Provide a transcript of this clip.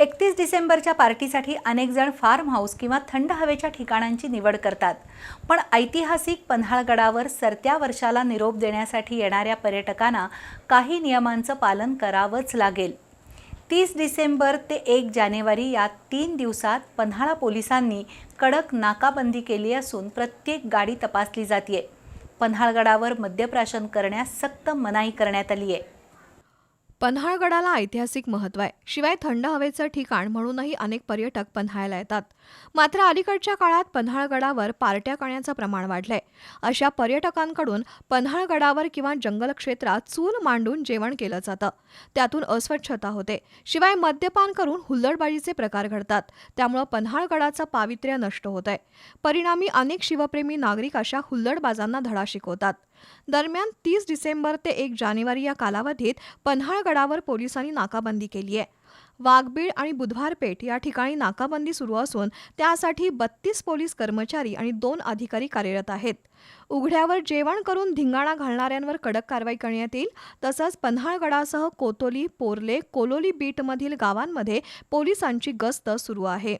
एकतीस डिसेंबरच्या पार्टीसाठी अनेकजण फार्म हाऊस किंवा थंड हवेच्या ठिकाणांची निवड करतात. पण ऐतिहासिक पन्हाळगडावर सरत्या वर्षाला निरोप देण्यासाठी येणाऱ्या पर्यटकांना काही नियमांचं पालन करावंच लागेल. तीस डिसेंबर ते एक जानेवारी या तीन दिवसात पन्हाळा पोलिसांनी कडक नाकाबंदी केली असून प्रत्येक गाडी तपासली जाते पन्हाळगडावर मद्यप्राशन करण्यास सक्त मनाई करण्यात आली आहे पन्हाळगडाला ऐतिहासिक महत्त्व आहे. शिवाय थंड हवेचं ठिकाण म्हणूनही अनेक पर्यटक पन्हाळ्याला येतात. मात्र अलीकडच्या काळात पन्हाळगडावर पार्ट्या करण्याचं प्रमाण वाढलंय. अशा पर्यटकांकडून पन्हाळगडावर किंवा जंगल क्षेत्रात चूल मांडून जेवण केलं जातं. त्यातून अस्वच्छता होते. शिवाय मद्यपान करून हुल्लडबाजीचे प्रकार घडतात. त्यामुळं पन्हाळगडाचं पावित्र्य नष्ट होत आहे परिणामी अनेक शिवप्रेमी नागरिक अशा हुल्लडबाजांना धडा शिकवतात. दरम्यान तीस डिसेंबर ते एक जानेवारी या कालावधीत पन्हाळगडावर पोलिसांनी नाकाबंदी केली आहे. वाघबीड आणि बुधवारपेठ या ठिकाणी नाकाबंदी सुरू असून त्यासाठी बत्तीस पोलीस कर्मचारी आणि दोन अधिकारी कार्यरत आहेत. उघड्यावर जेवण करून धिंगाणा घालणाऱ्यांवर कडक कारवाई करण्यात येईल. तसंच पन्हाळगडासह कोतोली पोर्ले कोलोली बीटमधील गावांमध्ये पोलिसांची गस्त सुरू आहे.